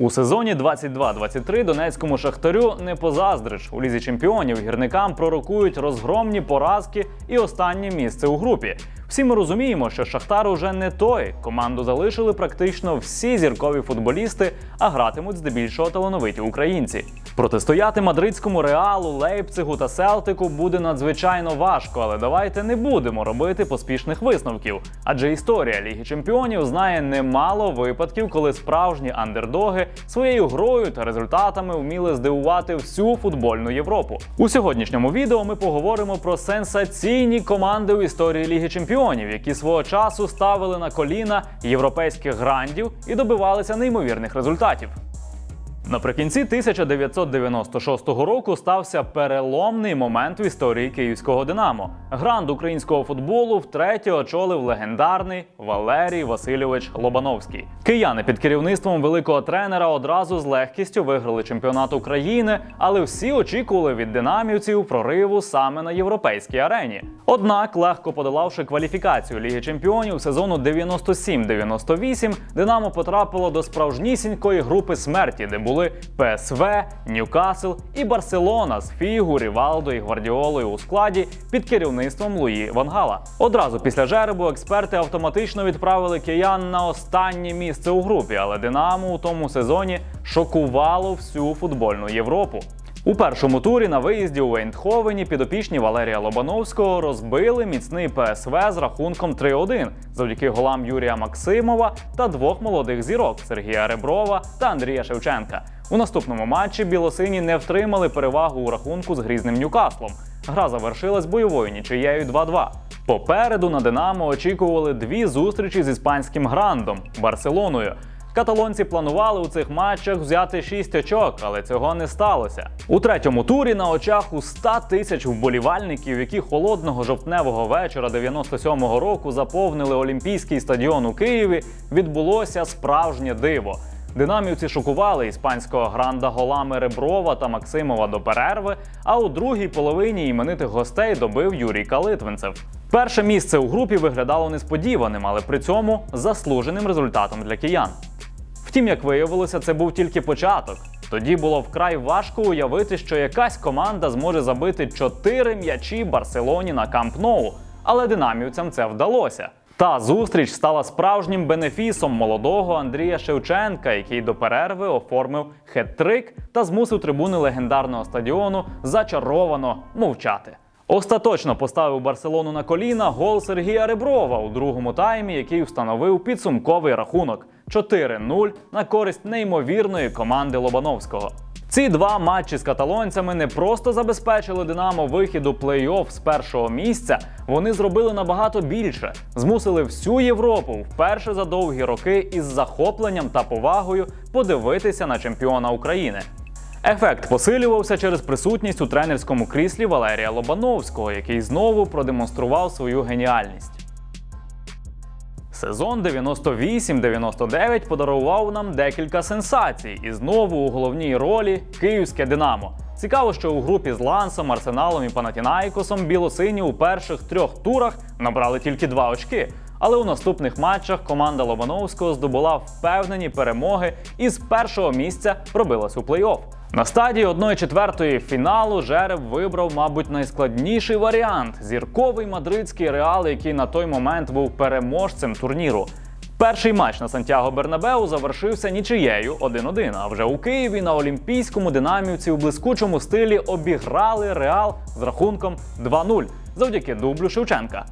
У сезоні 22-23 донецькому шахтарю не позаздриш. У лізі чемпіонів гірникам пророкують розгромні поразки і останнє місце у групі. Всі ми розуміємо, що Шахтар уже не той. Команду залишили практично всі зіркові футболісти, а гратимуть здебільшого талановиті українці. Протистояти мадридському реалу, Лейпцигу та Селтику буде надзвичайно важко, але давайте не будемо робити поспішних висновків. Адже історія Ліги Чемпіонів знає немало випадків, коли справжні андердоги своєю грою та результатами вміли здивувати всю футбольну Європу. У сьогоднішньому відео ми поговоримо про сенсаційні команди у історії Ліги Чемпіонів, які свого часу ставили на коліна європейських грандів і добивалися неймовірних результатів. Наприкінці 1996 року стався переломний момент в історії київського Динамо. Гранд українського футболу втретє очолив легендарний Валерій Васильович Лобановський. Кияни під керівництвом великого тренера одразу з легкістю виграли чемпіонат України, але всі очікували від динамівців прориву саме на європейській арені. Однак, легко подолавши кваліфікацію Ліги Чемпіонів сезону 97-98, Динамо потрапило до справжнісінької групи смерті, де були ПСВ, Ньюкасл і Барселона з Фігу, Рівалдо і Гвардіолою у складі під керівництвом Луї Вангала. Одразу після жеребу експерти автоматично відправили киян на останнє місце у групі, але Динамо у тому сезоні шокувало всю футбольну Європу. У першому турі на виїзді у Ейндховені підопічні Валерія Лобановського розбили міцний ПСВ з рахунком 3-1 завдяки голам Юрія Максимова та двох молодих зірок Сергія Реброва та Андрія Шевченка. У наступному матчі білосині не втримали перевагу у рахунку з грізним Ньюкаслом. Гра завершилась бойовою нічиєю 2-2. Попереду на Динамо очікували дві зустрічі з іспанським грандом Барселоною. Каталонці планували у цих матчах взяти 6 очок, але цього не сталося. У третьому турі на очах у 100 тисяч вболівальників, які холодного жовтневого вечора 97-го року заповнили Олімпійський стадіон у Києві, відбулося справжнє диво. Динамівці шокували іспанського гранда голами Реброва та Максимова до перерви, а у другій половині іменитих гостей добив Юрій Калитвинцев. Перше місце у групі виглядало несподіваним, але при цьому заслуженим результатом для киян. Втім, як виявилося, це був тільки початок. Тоді було вкрай важко уявити, що якась команда зможе забити 4 м'ячі Барселоні на Камп Ноу, але динамівцям це вдалося. Та зустріч стала справжнім бенефісом молодого Андрія Шевченка, який до перерви оформив хет-трик та змусив трибуни легендарного стадіону зачаровано мовчати. Остаточно поставив Барселону на коліна гол Сергія Реброва у другому таймі, який встановив підсумковий рахунок 4-0 на користь неймовірної команди Лобановського. Ці два матчі з каталонцями не просто забезпечили Динамо вихід у плей-офф з першого місця, вони зробили набагато більше, змусили всю Європу вперше за довгі роки із захопленням та повагою подивитися на чемпіона України. Ефект посилювався через присутність у тренерському кріслі Валерія Лобановського, який знову продемонстрував свою геніальність. Сезон 98-99 подарував нам декілька сенсацій, і знову у головній ролі київське Динамо. Цікаво, що у групі з Лансом, Арсеналом і Панатінайкосом білосині у перших трьох турах набрали тільки два очки. Але у наступних матчах команда Лобановського здобула впевнені перемоги і з першого місця пробилась у плей-офф. На стадії 1-4 фіналу Жереб вибрав, мабуть, найскладніший варіант зірковий мадридський реал, який на той момент був переможцем турніру. Перший матч на Сантьяго Бернабеу завершився нічиєю 1-1, А вже у Києві на Олімпійському динамівці у блискучому стилі обіграли Реал з рахунком 2-0 завдяки дублю Шевченка.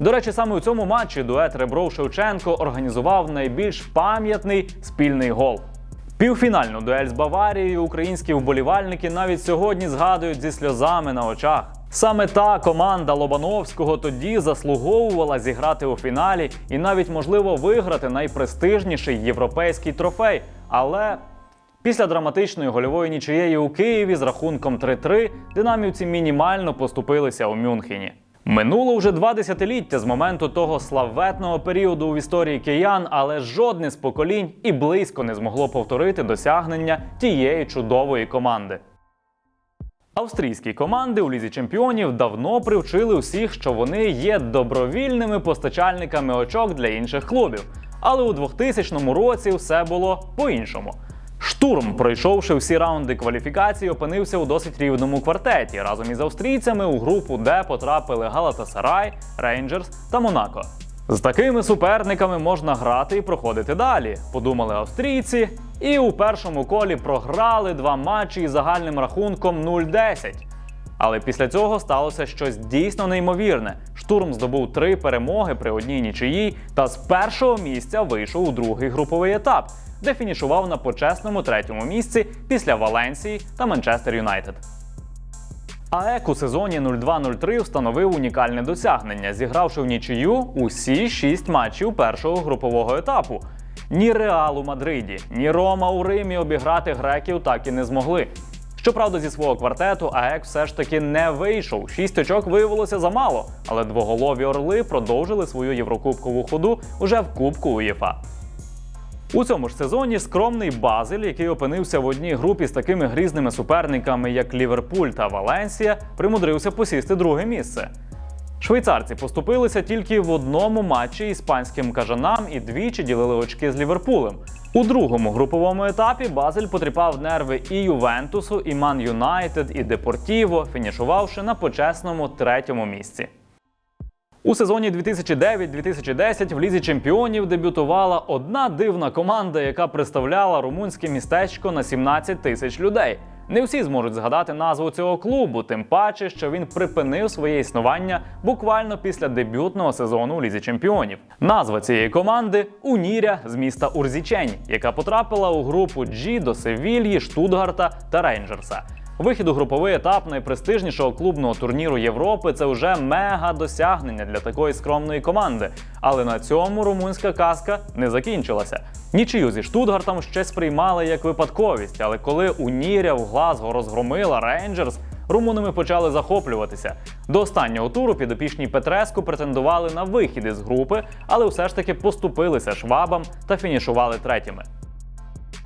До речі, саме у цьому матчі дует Ребров Шевченко організував найбільш пам'ятний спільний гол. Півфінальну дуель з Баварією українські вболівальники навіть сьогодні згадують зі сльозами на очах. Саме та команда Лобановського тоді заслуговувала зіграти у фіналі і навіть можливо виграти найпрестижніший європейський трофей. Але після драматичної гольової нічиєї у Києві з рахунком 3-3 динамівці мінімально поступилися у Мюнхені. Минуло вже два десятиліття з моменту того славетного періоду в історії киян, але жодне з поколінь і близько не змогло повторити досягнення тієї чудової команди. Австрійські команди у лізі чемпіонів давно привчили усіх, що вони є добровільними постачальниками очок для інших клубів. Але у 2000 році все було по-іншому. Штурм, пройшовши всі раунди кваліфікації, опинився у досить рівному квартеті. Разом із австрійцями у групу Д потрапили Галатасарай, Рейнджерс та Монако. З такими суперниками можна грати і проходити далі, подумали австрійці, і у першому колі програли два матчі із загальним рахунком 0-10. Але після цього сталося щось дійсно неймовірне. Штурм здобув три перемоги при одній нічиїй та з першого місця вийшов у другий груповий етап, де фінішував на почесному третьому місці після Валенсії та Манчестер Юнайтед. АЕК у сезоні 02-03 встановив унікальне досягнення, зігравши в нічию усі шість матчів першого групового етапу. Ні Реал у Мадриді, ні Рома у Римі обіграти греків так і не змогли. Щоправда, зі свого квартету АЕК все ж таки не вийшов. Шість очок виявилося замало, але двоголові орли продовжили свою єврокубкову ходу уже в Кубку УЄФА. У цьому ж сезоні скромний Базель, який опинився в одній групі з такими грізними суперниками, як Ліверпуль та Валенсія, примудрився посісти друге місце. Швейцарці поступилися тільки в одному матчі іспанським кажанам і двічі ділили очки з Ліверпулем. У другому груповому етапі Базель потріпав нерви і Ювентусу, і Ман Юнайтед, і Депортіво, фінішувавши на почесному третьому місці. У сезоні 2009-2010 в лізі чемпіонів дебютувала одна дивна команда, яка представляла румунське містечко на 17 тисяч людей. Не всі зможуть згадати назву цього клубу, тим паче, що він припинив своє існування буквально після дебютного сезону у лізі чемпіонів. Назва цієї команди Уніря з міста Урзічень, яка потрапила у групу G до Севільї, Штутгарта та Рейнджерса. Вихід у груповий етап найпрестижнішого клубного турніру Європи це вже мега досягнення для такої скромної команди. Але на цьому румунська казка не закінчилася. Нічию зі Штутгартом ще сприймали як випадковість, але коли Уніря в Глазго розгромила Рейнджерс, румунами почали захоплюватися. До останнього туру підопічні Петреску претендували на вихід із групи, але все ж таки поступилися швабам та фінішували третіми.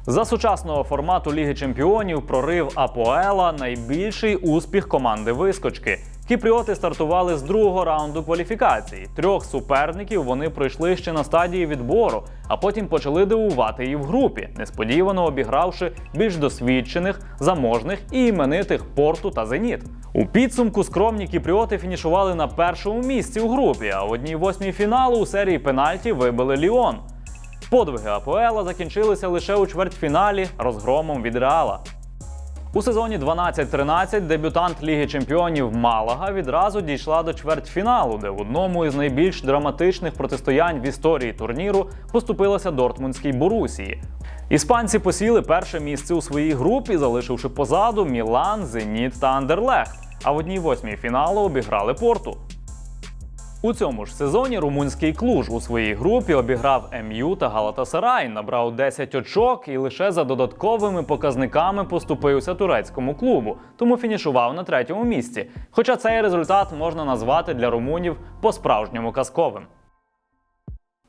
За сучасного формату Ліги Чемпіонів прорив Апоела найбільший успіх команди вискочки. Кіпріоти стартували з другого раунду кваліфікації. Трьох суперників вони пройшли ще на стадії відбору, а потім почали дивувати і в групі, несподівано обігравши більш досвідчених, заможних і іменитих порту та зеніт. У підсумку скромні кіпріоти фінішували на першому місці у групі, а в одній восьмій фіналу у серії пенальті вибили Ліон. Подвиги Апоела закінчилися лише у чвертьфіналі розгромом від Реала. У сезоні 12-13 дебютант Ліги Чемпіонів Малага відразу дійшла до чвертьфіналу, де в одному із найбільш драматичних протистоянь в історії турніру поступилася Дортмундській Борусії. Іспанці посіли перше місце у своїй групі, залишивши позаду Мілан, Зеніт та Андерлехт. А в одній восьмій фіналу обіграли порту. У цьому ж сезоні румунський клуж у своїй групі обіграв МЮ та Галатасарай, набрав 10 очок і лише за додатковими показниками поступився турецькому клубу, тому фінішував на третьому місці. Хоча цей результат можна назвати для румунів по-справжньому казковим.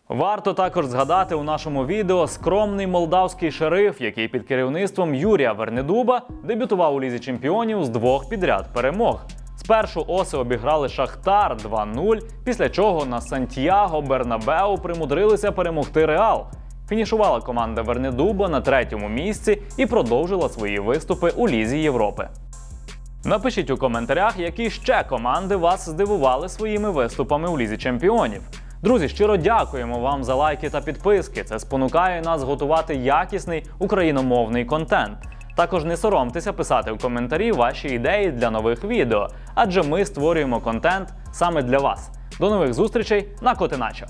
Варто також згадати у нашому відео скромний молдавський шериф, який під керівництвом Юрія Вернедуба дебютував у лізі чемпіонів з двох підряд перемог. Спершу оси обіграли Шахтар 2-0, після чого на Сантьяго Бернабеу примудрилися перемогти Реал. Фінішувала команда Вернедуба на третьому місці і продовжила свої виступи у Лізі Європи. Напишіть у коментарях, які ще команди вас здивували своїми виступами у Лізі Чемпіонів. Друзі, щиро дякуємо вам за лайки та підписки. Це спонукає нас готувати якісний україномовний контент. Також не соромтеся писати в коментарі ваші ідеї для нових відео, адже ми створюємо контент саме для вас. До нових зустрічей на Котиначо!